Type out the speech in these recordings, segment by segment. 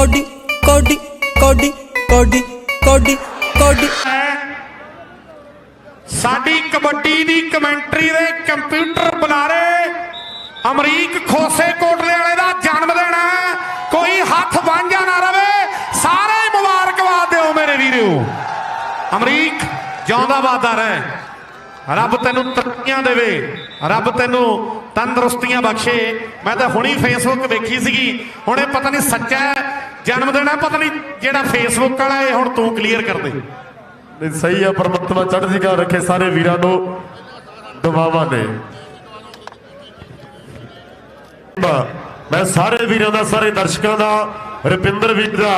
Cody ਕੋਡੀ ਕੋਡੀ ਕੋਡੀ ਕੋਡੀ ਕੋਡੀ। ਸਾਡੀ ਕਬੱਡੀ ਦੀ ਕਮੈਂਟਰੀ ਦੇ ਕੰਪਿਊਟਰ ਬੁਲਾਰੇ ਅਮਰੀਕ ਖੋਸੇ ਕੋਟਲੇ ਵਾਲੇ ਦਾ ਜਨਮ ਦਿਨ ਹੈ। ਕੋਈ ਹੱਥ ਵਾਂਝਾ ਨਾ ਰਵੇ। ਸਾਰੇ ਮੁਬਾਰਕਬਾਦ ਦਿਓ ਮੇਰੇ ਵੀਰੋ। ਅਮਰੀਕ, ਜਿਉਂਦਾ ਵਾਦਾ ਰਹਿ। ਰੱਬ ਤੈਨੂੰ ਤਰੱਕੀਆਂ ਦੇਵੇ। ਰੱਬ ਤੈਨੂੰ ਤੰਦਰੁਸਤੀਆਂ ਬਖਸ਼ੇ। ਮੈਂ ਤਾਂ ਹੁਣੀ ਫੇਸਬੁੱਕ ਵੇਖੀ ਸੀਗੀ। ਹੁਣ ਇਹ ਪਤਾ ਨਹੀਂ ਸੱਚਾ ਹੈ ਜਨਮ ਦਿਨ ਹੈ ਪਤਾ ਨਹੀਂ ਜਿਹੜਾ ਫੇਸਬੁੱਕ ਵਾਲਾ ਇਹ ਹੁਣ ਤੂੰ ਕਲੀਅਰ ਕਰ ਦੇ। ਨਹੀਂ, ਸਹੀ ਆ ਪਰਮਾਤਮਾ ਚੜ੍ਹਦੀ ਕਲਾ ਰੱਖੇ ਸਾਰੇ ਵੀਰਾਂ ਨੂੰ, ਦੁਆਵਾਂ ਨੇ। ਮੈਂ ਸਾਰੇ ਵੀਰਾਂ ਦਾ, ਸਾਰੇ ਦਰਸ਼ਕਾਂ ਦਾ, ਰੁਪਿੰਦਰ ਵੀਰ ਦਾ,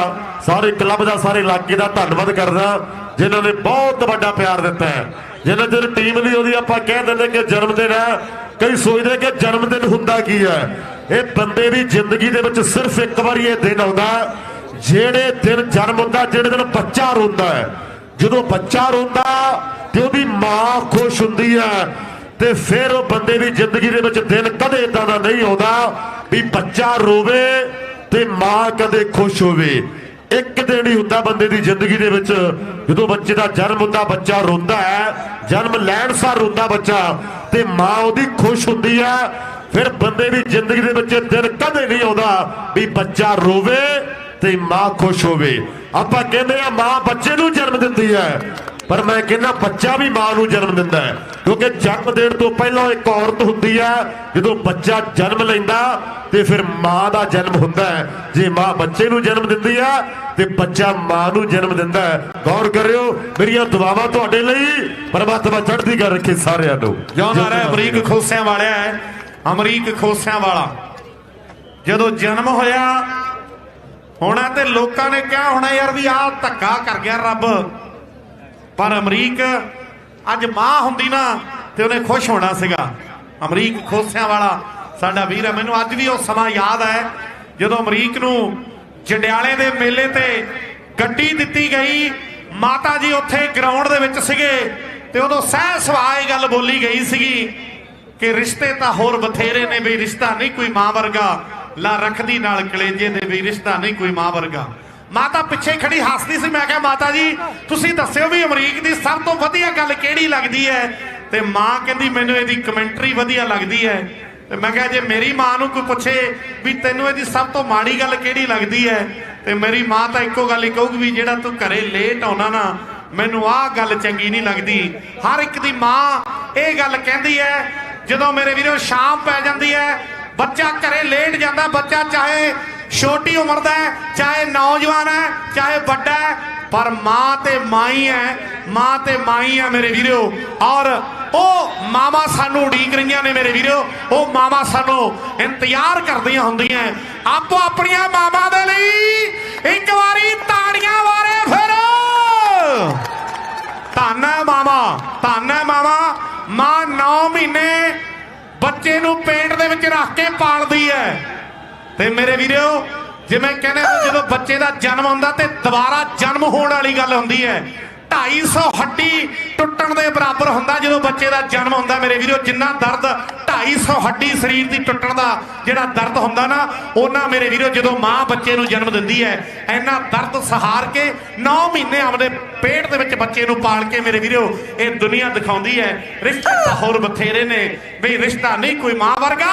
ਸਾਰੇ ਕਲੱਬ ਦਾ, ਸਾਰੇ ਇਲਾਕੇ ਦਾ ਧੰਨਵਾਦ ਕਰਦਾ, ਜਿਨ੍ਹਾਂ ਨੇ ਬਹੁਤ ਵੱਡਾ ਪਿਆਰ ਦਿੱਤਾ ਹੈ। ਜਿਨ੍ਹਾਂ ਚਿਰ ਟੀਮ ਨਹੀਂ ਉਹਦੀ ਆਪਾਂ ਕਹਿ ਦਿੰਦੇ ਕਿ ਜਨਮ ਦਿਨ ਹੈ, ਕਈ ਸੋਚਦੇ ਕਿ ਜਨਮ ਦਿਨ ਹੁੰਦਾ ਕੀ ਹੈ। ਇਹ ਬੰਦੇ ਦੀ ਜ਼ਿੰਦਗੀ ਦੇ ਵਿੱਚ ਸਿਰਫ ਇੱਕ ਵਾਰੀ ਇਹ ਦਿਨ ਆਉਂਦਾ ਜਿਹੜੇ ਦਿਨ ਜਨਮ ਹੁੰਦਾ, ਜਿਹੜੇ ਦਿਨ ਬੱਚਾ ਰੋਂਦਾ ਹੈ। ਜਦੋਂ ਬੱਚਾ ਰੋਂਦਾ, ਤੇ ਉਹਦੀ ਮਾਂ ਖੁਸ਼ ਹੁੰਦੀ ਹੈ, ਤੇ ਫਿਰ ਉਹ ਬੰਦੇ ਦੀ ਜ਼ਿੰਦਗੀ ਦੇ ਵਿੱਚ ਦਿਨ ਕਦੇ ਇਦਾਂ ਦਾ ਨਹੀਂ ਆਉਂਦਾ ਵੀ ਬੱਚਾ ਰੋਵੇ ਤੇ ਮਾਂ ਕਦੇ ਖੁਸ਼ ਹੋਵੇ। ਇੱਕ ਦਿਨ ਹੀ ਹੁੰਦਾ ਬੰਦੇ ਦੀ ਜ਼ਿੰਦਗੀ ਦੇ ਵਿੱਚ, ਜਦੋਂ ਬੱਚੇ ਦਾ ਜਨਮ ਹੁੰਦਾ, ਬੱਚਾ ਰੋਂਦਾ ਹੈ, ਜਨਮ ਲੈਣ ਸਾਰ ਰੋਂਦਾ ਬੱਚਾ, ਤੇ ਮਾਂ ਉਹਦੀ ਖੁਸ਼ ਹੁੰਦੀ ਹੈ ਫਿਰ ਬੰਦੇ ਦੀ ਜ਼ਿੰਦਗੀ ਦੇ ਵਿੱਚ ਦਿਨ ਕਦੇ ਨਹੀਂ ਆਉਂਦਾ ਵੀ ਬੱਚਾ ਰੋਵੇ ਤੇ ਮਾਂ ਖੁਸ਼ ਹੋਵੇ। ਆਪਾਂ ਕਹਿੰਦੇ ਆ ਮਾਂ ਬੱਚੇ ਨੂੰ ਜਨਮ ਦਿੰਦੀ ਹੈ ਪਰ ਮੈਂ ਕਹਿੰਦਾ ਬੱਚਾ ਵੀ ਮਾਂ ਨੂੰ ਜਨਮ ਦਿੰਦਾ ਹੈ। ਕਿਉਂਕਿ ਜਨਮ ਦੇਣ ਤੋਂ ਪਹਿਲਾਂ ਇੱਕ ਔਰਤ ਹੁੰਦੀ ਹੈ ਜਦੋਂ ਬੱਚਾ ਜਨਮ ਲੈਂਦਾ ਤੇ ਫਿਰ ਮਾਂ ਦਾ ਜਨਮ ਹੁੰਦਾ ਹੈ। ਜੇ ਮਾਂ ਬੱਚੇ ਨੂੰ ਜਨਮ ਦਿੰਦੀ ਹੈ ਤੇ ਬੱਚਾ ਮਾਂ ਨੂੰ ਜਨਮ ਦਿੰਦਾ ਹੈ। ਗੌਰ ਕਰਿਓ ਮੇਰੀਆਂ ਦੁਆਵਾਂ ਤੁਹਾਡੇ ਲਈ ਪਰਮਾਤਮਾ ਚੜ੍ਹਦੀ ਕਰ ਰੱਖੇ ਸਾਰਿਆਂ ਨੂੰ। ਜਿਉਂਦਾ ਰਹਿ ਅਮਰੀਕ ਖੋਸਿਆਂ ਵਾਲਿਆ ਹੈ। ਅਮਰੀਕ ਖੋਸਿਆਂ ਵਾਲਾ। ਜਦੋਂ ਜਨਮ ਹੋਇਆ, ਹੋਣਾ ਤੇ ਲੋਕਾਂ ਨੇ ਕਿਹਾ ਹੋਣਾ ਯਾਰ ਵੀ ਆਹ ਧੱਕਾ ਕਰ ਗਿਆ ਰੱਬ। ਪਰ ਅਮਰੀਕ ਅੱਜ ਮਾਂ ਹੁੰਦੀ ਨਾ ਤੇ ਉਹਨੇ ਖੁਸ਼ ਹੋਣਾ ਸੀਗਾ। ਅਮਰੀਕ ਖੋਸਿਆਂ ਵਾਲਾ, ਸਾਡਾ ਵੀਰ ਹੈ ਮੈਨੂੰ ਅੱਜ ਵੀ ਉਹ ਸਮਾਂ ਯਾਦ ਹੈ, ਜਦੋਂ ਅਮਰੀਕ ਨੂੰ ਜੰਡਿਆਲੇ ਦੇ ਮੇਲੇ ਤੇ ਗੱਡੀ ਦਿੱਤੀ ਗਈ, ਮਾਤਾ ਜੀ ਉੱਥੇ ਗਰਾਊਂਡ ਦੇ ਵਿੱਚ ਸੀਗੇ ਤੇ ਉਦੋਂ ਸਹਿ ਸੁਭਾਅ ਇਹ ਗੱਲ ਬੋਲੀ ਗਈ ਸੀਗੀ ਕਿ ਰਿਸ਼ਤੇ ਤਾਂ ਹੋਰ ਬਥੇਰੇ ਨੇ ਵੀ ਰਿਸ਼ਤਾ ਨਹੀਂ ਕੋਈ ਮਾਂ ਵਰਗਾ। ਲਾ ਰੱਖਦੀ ਨਾਲ ਕਲੇਜੇ ਦੇ ਵੀ ਰਿਸ਼ਤਾ ਨਹੀਂ ਕੋਈ ਮਾਂ ਵਰਗਾ। ਮਾਤਾ ਪਿੱਛੇ ਖੜੀ ਹੱਸਦੀ ਸੀ, ਮੈਂ ਕਿਹਾ, ਮਾਤਾ ਜੀ, ਤੁਸੀਂ ਦੱਸਿਓ ਵੀ ਅਮਰੀਕ ਦੀ ਸਭ ਤੋਂ ਵਧੀਆ ਗੱਲ ਕਿਹੜੀ ਲੱਗਦੀ ਹੈ? ਤੇ ਮਾਂ ਕਹਿੰਦੀ, ਮੈਨੂੰ ਇਹਦੀ ਕਮੈਂਟਰੀ ਵਧੀਆ ਲੱਗਦੀ ਹੈ। ਤੇ ਮੈਂ ਕਿਹਾ, ਜੇ ਮੇਰੀ ਮਾਂ ਨੂੰ ਕੋਈ ਪੁੱਛੇ ਵੀ ਤੈਨੂੰ ਇਹਦੀ ਸਭ ਤੋਂ ਮਾੜੀ ਗੱਲ ਕਿਹੜੀ ਲੱਗਦੀ ਹੈ? ਤੇ ਮੇਰੀ ਮਾਂ ਤਾਂ ਇੱਕੋ ਗੱਲ ਹੀ ਕਹੂਗੀ ਵੀ ਜਿਹੜਾ ਤੂੰ ਘਰੇ ਲੇਟ ਆਉਣਾ ਨਾ, ਮੈਨੂੰ ਆਹ ਗੱਲ ਚੰਗੀ ਨਹੀਂ ਲੱਗਦੀ। ਹਰ ਇੱਕ ਦੀ ਮਾਂ ਇਹ ਗੱਲ ਕਹਿੰਦੀ ਹੈ ਜਦੋਂ ਮੇਰੇ ਵੀਰੋ ਸ਼ਾਮ ਪੈ ਜਾਂਦੀ ਹੈ, ਬੱਚਾ ਘਰੇ ਲੇਟ ਜਾਂਦਾ, ਬੱਚਾ ਚਾਹੇ ਛੋਟੀ ਉਮਰ ਦਾ ਹੈ, ਚਾਹੇ ਨੌਜਵਾਨ ਹੈ, ਚਾਹੇ ਵੱਡਾ ਹੈ, ਪਰ ਮਾਂ ਤੇ ਮਾਈ ਹੈ, ਮਾਂ ਤੇ ਮਾਈ ਹੈ ਮੇਰੇ ਵੀਰੋ। ਔਰ ਉਹ ਮਾਵਾ ਸਾਨੂੰ ਉਡੀਕ ਰਹੀਆਂ ਨੇ ਮੇਰੇ ਵੀਰੋ। ਉਹ ਮਾਵਾ ਸਾਨੂੰ ਇੰਤਜ਼ਾਰ ਕਰਦੀਆਂ ਹੁੰਦੀਆਂ ਆਪੋ ਆਪਣੀਆਂ ਮਾਵਾਂ ਦੇ ਲਈ ਇੱਕ ਵਾਰੀ ਤਾੜੀਆਂ ਵਾਰੇ ਫਿਰ। ਧੰਨ ਹੈ ਮਾਵਾ, ਧੰਨ ਹੈ ਮਾਵਾ। 9 ਮਹੀਨੇ ਬੱਚੇ ਨੂੰ ਪੇਂਟ ਦੇ ਵਿੱਚ ਰੱਖ ਕੇ ਪਾਲਦੀ ਹੈ ਤੇ ਮੇਰੇ ਵੀਰੋ ਜਿਵੇਂ ਕਹਿੰਦੇ ਜਦੋਂ ਬੱਚੇ ਦਾ ਜਨਮ ਹੁੰਦਾ ਤੇ ਦੁਬਾਰਾ ਜਨਮ ਹੋਣ ਵਾਲੀ ਗੱਲ ਹੁੰਦੀ ਹੈ 250 ਹੱਡੀ ਟੁੱਟਣ ਦੇ ਬਰਾਬਰ ਹੁੰਦਾ ਜਦੋਂ ਬੱਚੇ ਦਾ ਜਨਮ ਹੁੰਦਾ। ਮੇਰੇ ਵੀਰੋ, ਜਿੰਨਾ ਦਰਦ 250 ਹੱਡੀ ਸਰੀਰ ਦੀ ਟੁੱਟਣ ਦਾ ਜਿਹੜਾ ਦਰਦ ਹੁੰਦਾ ਨਾ ਉਹਨਾਂ ਮੇਰੇ ਵੀਰੋ, ਜਦੋਂ ਮਾਂ ਬੱਚੇ ਨੂੰ ਜਨਮ ਦਿੰਦੀ ਹੈ ਇੰਨਾ ਦਰਦ ਸਹਾਰ ਕੇ 9 ਮਹੀਨੇ ਆਪਣੇ ਪੇਟ ਦੇ ਵਿੱਚ ਬੱਚੇ ਨੂੰ ਪਾਲ ਕੇ ਮੇਰੇ ਵੀਰੋ, ਇਹ ਦੁਨੀਆ ਦਿਖਾਉਂਦੀ ਹੈ। ਰਿਸ਼ਤੇ ਤਾਂ ਹੋਰ ਬਥੇਰੇ ਨੇ। ਵੀ ਰਿਸ਼ਤਾ ਨਹੀਂ ਕੋਈ ਮਾਂ ਵਰਗਾ